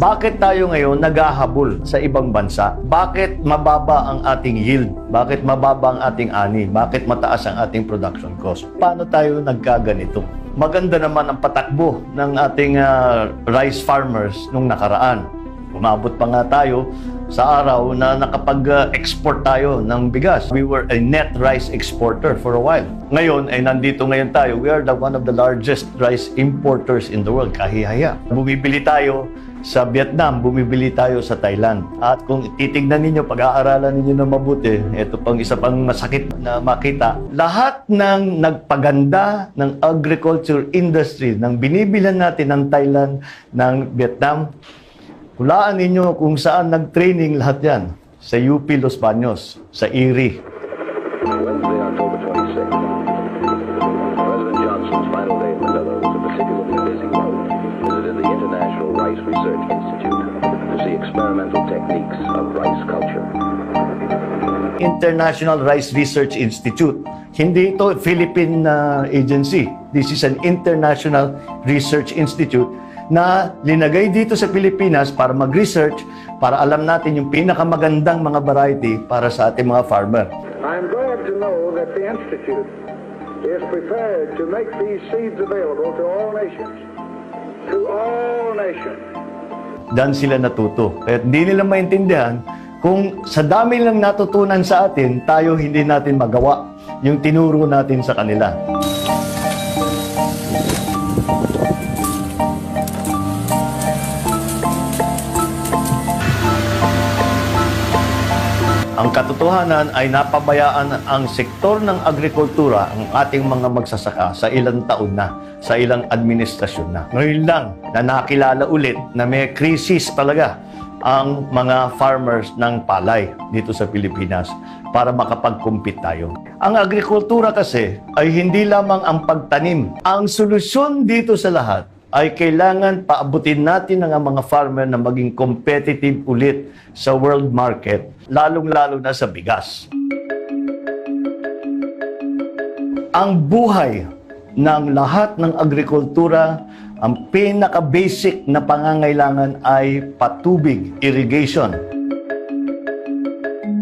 Bakit tayo ngayon naghahabol sa ibang bansa? Bakit mababa ang ating yield? Bakit mababa ang ating ani? Bakit mataas ang ating production cost? Paano tayo nagkaganito? Maganda naman ang patakbo ng ating ah, rice farmers nung nakaraan. Umabot pa nga tayo sa araw na nakapag-export tayo ng bigas. We were a net rice exporter for a while. Ngayon ay nandito ngayon tayo. We are the one of the largest rice importers in the world. Kahihaya. Bumibili tayo sa Vietnam, bumibili tayo sa Thailand. At kung titignan ninyo, pag-aaralan ninyo na mabuti, ito pang isa pang masakit na makita, lahat ng nagpaganda ng agriculture industry, ng binibilan natin ng Thailand, ng Vietnam, Hulaan ninyo kung saan nag-training lahat yan. Sa UP Los Baños, sa Erie. Wednesday, October 26th. President Johnson's final day in Manila was a particularly busy one. Visited the International Rice Research Institute to see experimental techniques of rice culture. International Rice Research Institute. Hindi ito Philippine uh, agency. This is an international research institute na linagay dito sa Pilipinas para mag-research, para alam natin yung pinakamagandang mga variety para sa ating mga farmer. I'm glad to know that the Institute is prepared to make these seeds available to all nations. To all nations. Dan sila natuto. Kaya hindi nila maintindihan kung sa dami lang natutunan sa atin, tayo hindi natin magawa yung tinuro natin sa kanila. Katotohanan ay napabayaan ang sektor ng agrikultura, ang ating mga magsasaka sa ilang taon na, sa ilang administrasyon na. Ngayon lang na nakilala ulit na may krisis talaga ang mga farmers ng palay dito sa Pilipinas para makapag-compete tayo. Ang agrikultura kasi ay hindi lamang ang pagtanim. Ang solusyon dito sa lahat ay kailangan paabutin natin ang mga farmer na maging competitive ulit sa world market, lalong-lalo na sa bigas. Ang buhay ng lahat ng agrikultura, ang pinaka-basic na pangangailangan ay patubig, irrigation.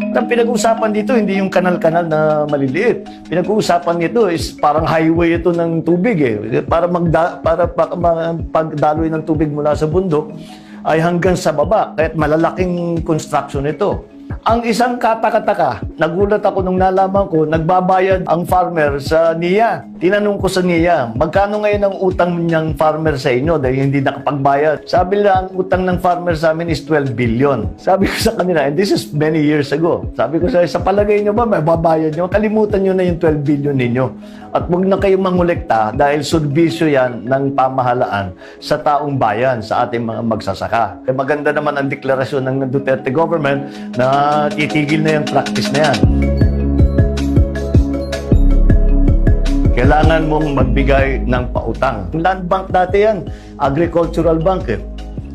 Ang pinag-uusapan dito, hindi yung kanal-kanal na maliliit. Pinag-uusapan nito is parang highway ito ng tubig eh. Para, magda, para pa, ma- pagdaloy ng tubig mula sa bundok ay hanggang sa baba. Kahit malalaking construction ito. Ang isang katakataka, nagulat ako nung nalaman ko, nagbabayad ang farmer sa NIA. Tinanong ko sa NIA, magkano ngayon ang utang niyang farmer sa inyo dahil hindi nakapagbayad? Sabi nila, ang utang ng farmer sa amin is 12 billion. Sabi ko sa kanila, and this is many years ago. Sabi ko sa sa palagay niyo ba, may babayad niyo? Kalimutan niyo na yung 12 billion ninyo. At huwag na kayong mangolekta dahil surbisyo yan ng pamahalaan sa taong bayan, sa ating mga magsasaka. Eh, maganda naman ang deklarasyon ng Duterte government na titigil na yung practice na yan. Kailangan mong magbigay ng pautang. Land bank dati yan, agricultural bank eh.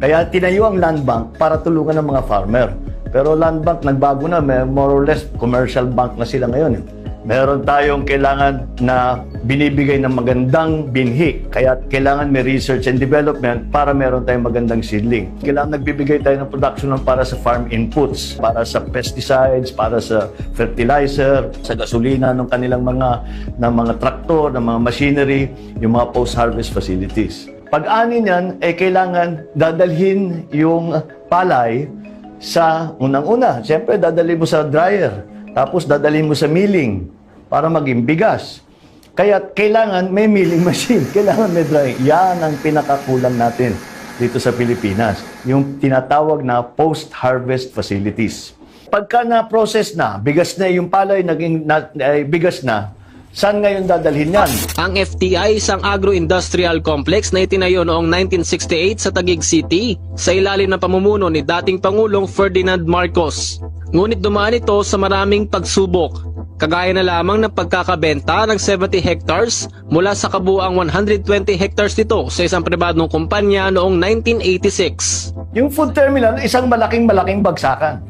Kaya tinayo ang land bank para tulungan ng mga farmer. Pero land bank nagbago na, may more or less commercial bank na sila ngayon. eh. Meron tayong kailangan na binibigay ng magandang binhi. Kaya kailangan may research and development para meron tayong magandang seedling. Kailangan nagbibigay tayo ng production ng para sa farm inputs, para sa pesticides, para sa fertilizer, sa gasolina ng kanilang mga ng mga traktor, ng mga machinery, yung mga post-harvest facilities. Pag-ani niyan, eh kailangan dadalhin yung palay sa unang-una. Siyempre, dadalhin mo sa dryer. Tapos dadalhin mo sa milling para maging bigas. Kaya kailangan may milling machine, kailangan may drying. Yan ang pinakakulang natin dito sa Pilipinas. Yung tinatawag na post-harvest facilities. Pagka na-process na, bigas na yung palay, naging na, ay, bigas na, saan ngayon dadalhin yan? Ang FTI isang agro-industrial complex na itinayo noong 1968 sa Taguig City sa ilalim ng pamumuno ni dating Pangulong Ferdinand Marcos. Ngunit dumaan ito sa maraming pagsubok, kagaya na lamang ng pagkakabenta ng 70 hectares mula sa kabuang 120 hectares nito sa isang pribadong kumpanya noong 1986. Yung food terminal, isang malaking-malaking bagsakan.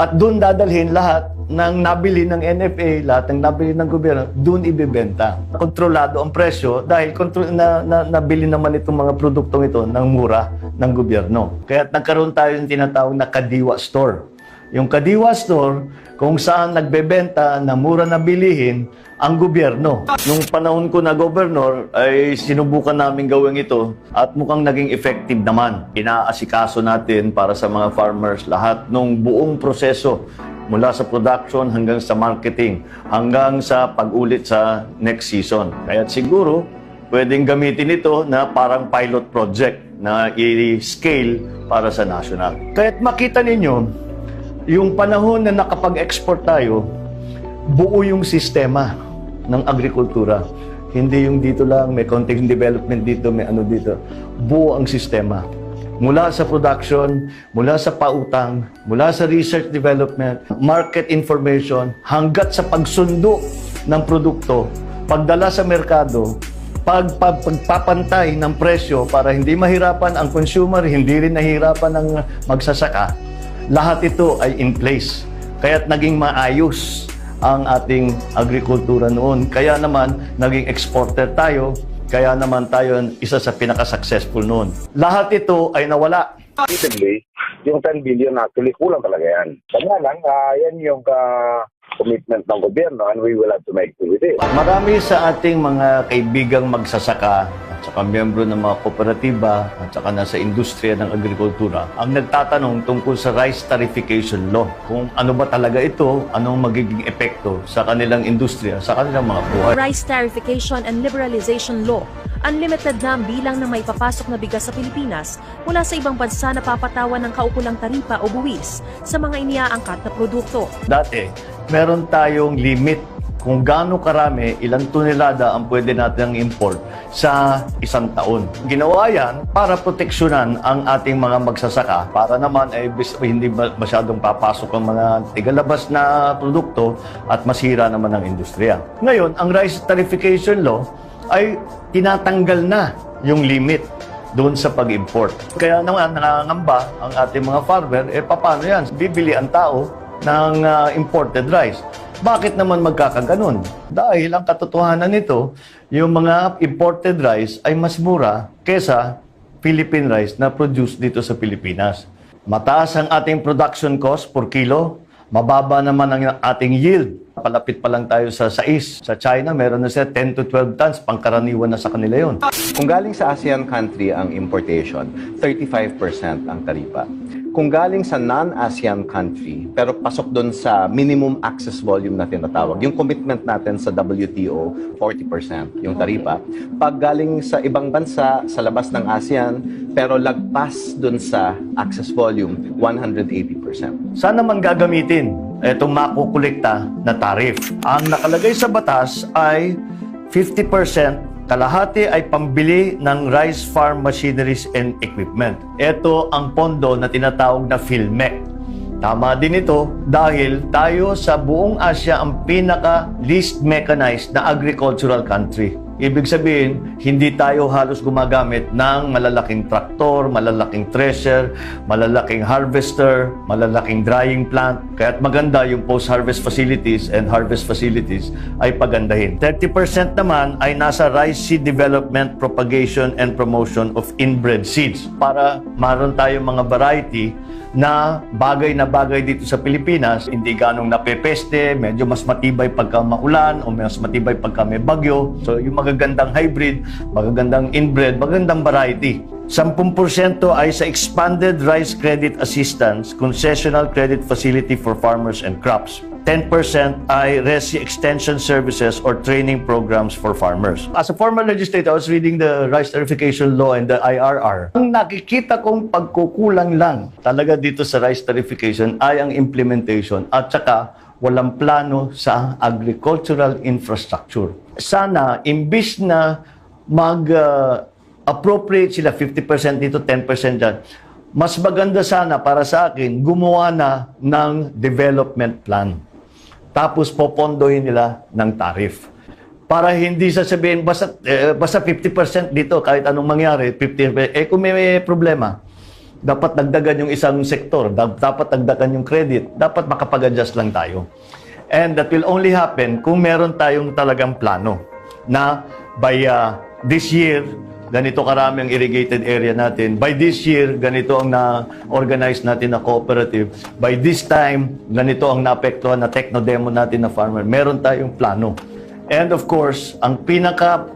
At doon dadalhin lahat ng nabili ng NFA, lahat ng nabili ng gobyerno, doon ibebenta. Kontrolado ang presyo dahil kontro- na, na, nabili naman itong mga produktong ito ng mura ng gobyerno. Kaya nagkaroon tayo ng tinatawag na Kadiwa Store. Yung Kadiwa Store, kung saan nagbebenta na mura na bilihin ang gobyerno. Nung panahon ko na gobernador, ay sinubukan namin gawin ito at mukhang naging effective naman. Inaasikaso natin para sa mga farmers lahat ng buong proseso mula sa production hanggang sa marketing, hanggang sa pag-ulit sa next season. Kaya siguro, pwedeng gamitin ito na parang pilot project na i-scale para sa national. Kaya't makita ninyo, yung panahon na nakapag-export tayo, buo yung sistema ng agrikultura. Hindi yung dito lang, may konting development dito, may ano dito. Buo ang sistema. Mula sa production, mula sa pautang, mula sa research development, market information, hanggat sa pagsundo ng produkto, pagdala sa merkado, pag, pag, pagpapantay ng presyo para hindi mahirapan ang consumer, hindi rin nahirapan ang magsasaka, lahat ito ay in place. Kaya't naging maayos ang ating agrikultura noon. Kaya naman, naging exporter tayo. Kaya naman tayo isa sa pinaka-successful noon. Lahat ito ay nawala. Recently, yung 10 billion actually kulang talaga yan. Kaya lang, ah, yan yung ah, commitment ng gobyerno and we will have to make do with it. Marami sa ating mga kaibigang magsasaka at saka miyembro ng mga kooperatiba at saka nasa industriya ng agrikultura ang nagtatanong tungkol sa rice tarification law. Kung ano ba talaga ito, anong magiging epekto sa kanilang industriya, sa kanilang mga buhay. Rice Tarification and Liberalization Law. Unlimited na ang bilang ng may papasok na bigas sa Pilipinas mula sa ibang bansa na papatawan ng kaukulang taripa o buwis sa mga iniaangkat na produkto. Dati, meron tayong limit kung gaano karami, ilang tonelada ang pwede natin import sa isang taon. Ginawa yan para proteksyonan ang ating mga magsasaka para naman ay bis- hindi masyadong papasok ang mga tigalabas na produkto at masira naman ang industriya. Ngayon, ang rice tarification law ay tinatanggal na yung limit doon sa pag-import. Kaya naman nangangamba ang ating mga farmer, eh paano yan? Bibili ang tao ng ah, imported rice. Bakit naman magkakaganon? Dahil ang katotohanan nito, yung mga imported rice ay mas mura kesa Philippine rice na produced dito sa Pilipinas. Mataas ang ating production cost per kilo, mababa naman ang ating yield. Palapit pa lang tayo sa sais. Sa China, meron na siya 10 to 12 tons, pangkaraniwan na sa kanila yon. Kung galing sa ASEAN country ang importation, 35% ang taripa. Kung galing sa non-ASEAN country, pero pasok doon sa minimum access volume na tinatawag, yung commitment natin sa WTO, 40% yung taripa. Pag galing sa ibang bansa, sa labas ng ASEAN, pero lagpas doon sa access volume, 180%. Saan naman gagamitin itong makukolekta na tarif? Ang nakalagay sa batas ay 50% kalahati ay pambili ng rice farm machineries and equipment. Ito ang pondo na tinatawag na PhilMec. Tama din ito dahil tayo sa buong Asia ang pinaka least mechanized na agricultural country. Ibig sabihin, hindi tayo halos gumagamit ng malalaking traktor, malalaking thresher, malalaking harvester, malalaking drying plant. Kaya't maganda yung post-harvest facilities and harvest facilities ay pagandahin. 30% naman ay nasa rice seed development, propagation, and promotion of inbred seeds para maroon tayong mga variety na bagay na bagay dito sa Pilipinas, hindi ganong napepeste, medyo mas matibay pagka maulan o mas matibay pagka may bagyo. So yung magagandang hybrid, magagandang inbred, magagandang variety. 10% ay sa Expanded Rice Credit Assistance, Concessional Credit Facility for Farmers and Crops. 10% ay RESI Extension Services or training programs for farmers. As a former legislator, I was reading the Rice Tarification Law and the IRR. Ang nakikita kong pagkukulang lang talaga dito sa rice tarification ay ang implementation at saka walang plano sa agricultural infrastructure. Sana, imbis na mag uh, sila 50% dito, 10% dyan. Mas maganda sana para sa akin, gumawa na ng development plan. Tapos popondohin nila ng tarif. Para hindi sasabihin, basta, eh, basta 50% dito, kahit anong mangyari, 50%. Eh kung may, may problema, dapat dagdagan yung isang sektor, da- dapat dagdagan yung credit, dapat makapag-adjust lang tayo. And that will only happen kung meron tayong talagang plano na by uh, this year, ganito karami ang irrigated area natin. By this year, ganito ang na-organize natin na cooperative. By this time, ganito ang naapektuhan na techno-demo natin na farmer. Meron tayong plano. And of course, ang pinaka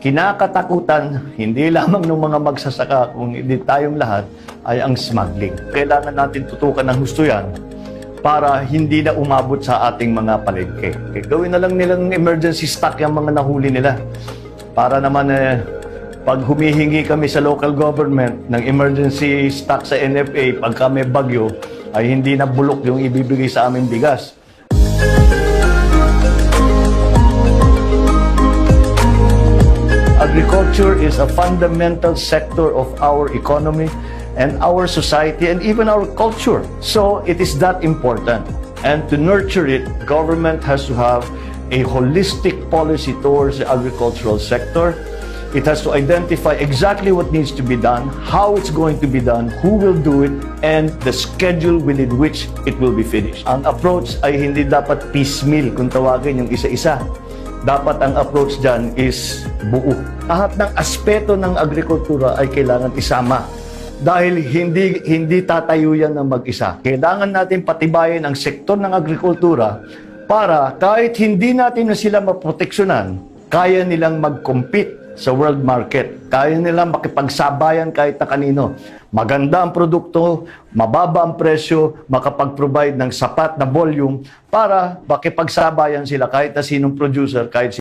kinakatakutan, hindi lamang ng mga magsasaka, kung hindi tayong lahat, ay ang smuggling. Kailangan natin tutukan ng husto yan para hindi na umabot sa ating mga palengke. Eh, gawin na lang nilang emergency stock yung mga nahuli nila. Para naman eh, pag humihingi kami sa local government ng emergency stock sa NFA, pag kami bagyo, ay hindi na bulok yung ibibigay sa aming bigas. Agriculture is a fundamental sector of our economy and our society and even our culture. So it is that important. And to nurture it, government has to have a holistic policy towards the agricultural sector. It has to identify exactly what needs to be done, how it's going to be done, who will do it, and the schedule within which it will be finished. Ang approach ay hindi dapat piecemeal kung tawagin yung isa-isa dapat ang approach dyan is buo. Lahat ng aspeto ng agrikultura ay kailangan isama. Dahil hindi hindi tatayo yan ng mag-isa. Kailangan natin patibayin ang sektor ng agrikultura para kahit hindi natin na sila maproteksyonan, kaya nilang mag-compete sa world market. Kaya nilang makipagsabayan kahit na kanino. Maganda ang produkto, mababa ang presyo, makapag-provide ng sapat na volume para makipagsabayan sila kahit na sinong producer, kahit